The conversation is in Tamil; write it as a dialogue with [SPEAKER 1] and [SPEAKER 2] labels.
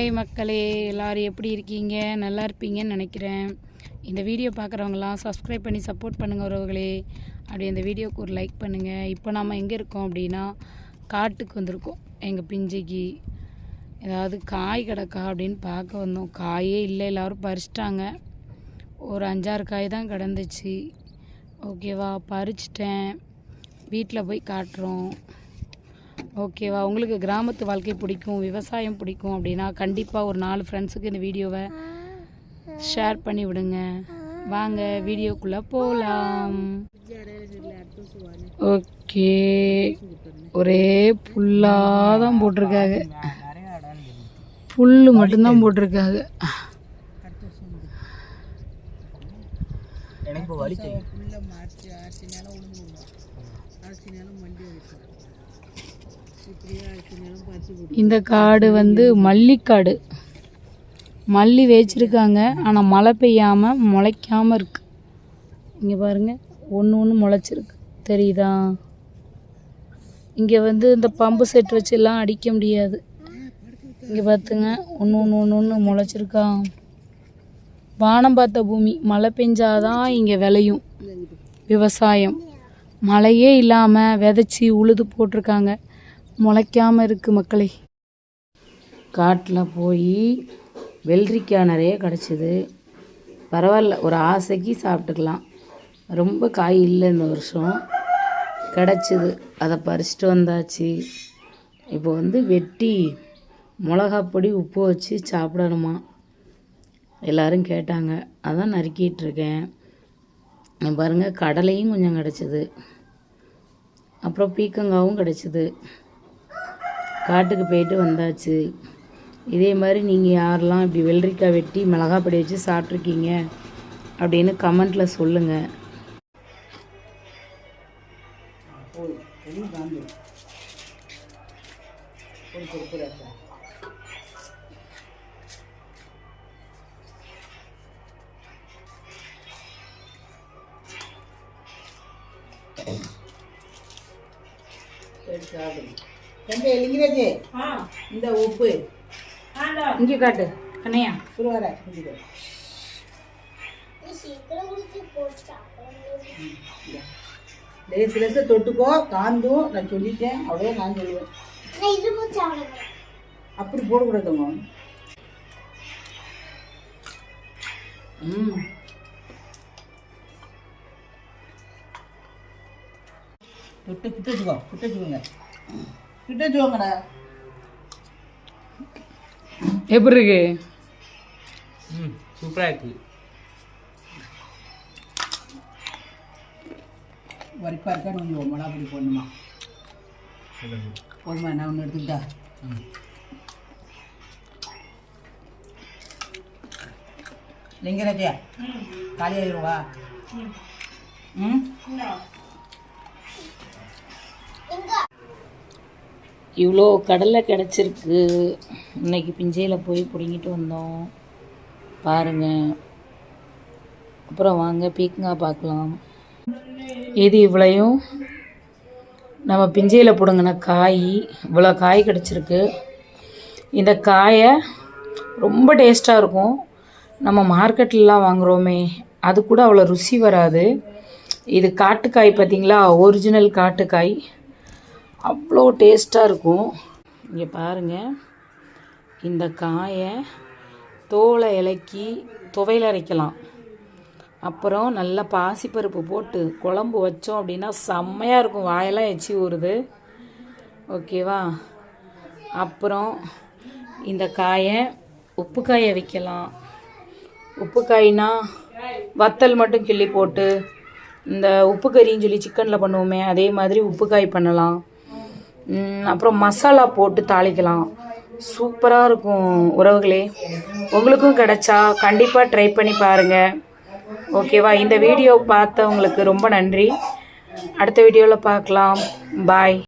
[SPEAKER 1] ஹாய் மக்களே எல்லோரும் எப்படி இருக்கீங்க? நல்லா இருப்பீங்கன்னு நினைக்கிறேன். இந்த வீடியோ பார்க்குறவங்களாம் சப்ஸ்கிரைப் பண்ணி சப்போர்ட் பண்ணுங்கள் உறவுகளே. அப்படி இந்த வீடியோவுக்கு ஒரு லைக் பண்ணுங்கள் இப்போ நம்ம எங்கே இருக்கோம் அப்படின்னா காட்டுக்கு வந்திருக்கோம். எங்கள் பிஞ்சைக்கு. ஏதாவது காய் கிடக்கா அப்படின்னு பார்க்க வந்தோம். காயே இல்லை எல்லோரும் பறிச்சிட்டாங்க. ஒரு அஞ்சாறு காய் தான் கிடந்துச்சு. ஓகேவா? பறிச்சிட்டேன். வீட்டில் போய் காட்டுறோம். ஓகேவா? உங்களுக்கு கிராமத்து வாழ்க்கை பிடிக்கும் விவசாயம் பிடிக்கும் அப்படின்னா கண்டிப்பாக ஒரு நாலு ஃப்ரெண்ட்ஸுக்கு இந்த வீடியோவை ஷேர் பண்ணி விடுங்க. வாங்க வீடியோக்குள்ளே போகலாம் ஓகே. ஒரே புல்லாக தான் போட்டிருக்காங்க. புல் மட்டும்தான் போட்டிருக்காங்க.
[SPEAKER 2] எனக்கு இப்போ வலி செய்யும்
[SPEAKER 1] இந்த காடு வந்து மல்லிக்காடு. மல்லி வச்சிருக்காங்க ஆனால் மழை பெய்யாமல் முளைக்காமல் இருக்குது இங்கே பாருங்கள் ஒன்று ஒன்று முளைச்சிருக்கு. தெரியுதா? இங்கே வந்து இந்த பம்பு செட் வச்செல்லாம் அடிக்க முடியாது. இங்கே பார்த்துங்க ஒன்று ஒன்று ஒன்று ஒன்று முளைச்சிருக்கா. வானம் பார்த்த பூமி. மழை பெஞ்சாதான் இங்கே விளையும். விவசாயம். மழையே இல்லாமல் விதைச்சி உழுது போட்டிருக்காங்க. முளைக்காமல் இருக்குது மக்களே. காட்டில் போய் வெள்ளரிக்காய் நிறைய கிடச்சிது. பரவாயில்ல ஒரு ஆசைக்கு சாப்பிட்டுக்கலாம். ரொம்ப காய் இல்லை இந்த வருஷம். கிடச்சிது. அதை பறிச்சிட்டு வந்தாச்சு. இப்போ வந்து வெட்டி மிளகா பொடி உப்பு வச்சு சாப்பிடணுமா? எல்லோரும் கேட்டாங்க. அதான் நறுக்கிட்டு இருக்கேன். கடலையும் கொஞ்சம் கிடச்சிது. அப்புறம் பீக்கங்காவும் கிடச்சிது. காட்டுக்கு போயிட்டு வந்தாச்சு. இதே மாதிரி நீங்கள் யாரெல்லாம் இப்படி வெள்ளரிக்காய் வெட்டி மிளகாய் பொடி வச்சு சாப்பிட்ருக்கீங்க அப்படின்னு கமெண்ட்டில் சொல்லுங்கள்
[SPEAKER 2] தம்பி லிங்கராஜ் இந்த உப்பு.
[SPEAKER 1] இங்கே காட்டு. கண்ணையா.
[SPEAKER 2] சுடுவார குடிக்க லேசு லேசாக தொட்டுக்கோ. காந்தும் நான் சொல்லிட்டேன். அவ்வளோ நான் சொல்லுவேன். அப்படி போடக்கூடாதுங்க. ம். தொட்டு கிட்ட வச்சுக்கோ. கிட்ட வச்சுக்கோங்க. கிட்ட வச்சுக்கோங்கடா.
[SPEAKER 1] எப்படி இருக்கு?
[SPEAKER 3] ம் சூப்பராக இருக்குது
[SPEAKER 2] வரிப்பா இருக்கா நீங்க மிளகா பொடி போடணுமா? போதுமா நான் ஒன்று எடுத்துக்கிட்டா? லிங்கராஜா காலி ஆயிடுவா ம்.
[SPEAKER 1] இவ்வளோ கடலை கிடச்சிருக்கு. இன்னைக்கு பிஞ்சையில் போய் பிடுங்கிட்டு வந்தோம். பாருங்கள் அப்புறம் வாங்க பீக்கங்காய் பார்க்கலாம். இது இவ்வளையும்? நம்ம பிஞ்சையில் பிடுங்கின காய். இவ்வளோ காய் கிடச்சிருக்கு. இந்த காயை ரொம்ப டேஸ்ட்டாக இருக்கும். நம்ம மார்க்கெட்லலாம் வாங்குகிறோமே அது கூட அவ்வளோ ருசி வராது. இது காட்டுக்காய் பார்த்தீங்களா? ஒரிஜினல் காட்டுக்காய். அவ்வளோ டேஸ்ட்டாக இருக்கும். இங்கே பாருங்கள் இந்த காயை தோலை இலக்கி துவையில் அரைக்கலாம். அப்புறம் நல்லா பாசிப்பருப்பு போட்டு குழம்பு வச்சோம் அப்படின்னா செம்மையாக இருக்கும். வாயெல்லாம் எச்சி ஊறுது. ஓகேவா? அப்புறம் இந்த காயை உப்பு காயை வைக்கலாம். உப்பு காய்னா வத்தல் மட்டும் கிள்ளி போட்டு இந்த உப்பு கறின்னு சொல்லி சிக்கனில் பண்ணுவோமே அதே மாதிரி உப்பு காய் பண்ணலாம். அப்புறம் மசாலா போட்டு தாளிக்கலாம். சூப்பராக இருக்கும் உறவுகளே. உங்களுக்கும் கிடைச்சா கண்டிப்பாக ட்ரை பண்ணி பாருங்கள் ஓகேவா இந்த வீடியோ பார்த்தவங்களுக்கு ரொம்ப நன்றி. அடுத்த வீடியோவில் பார்க்கலாம். பாய்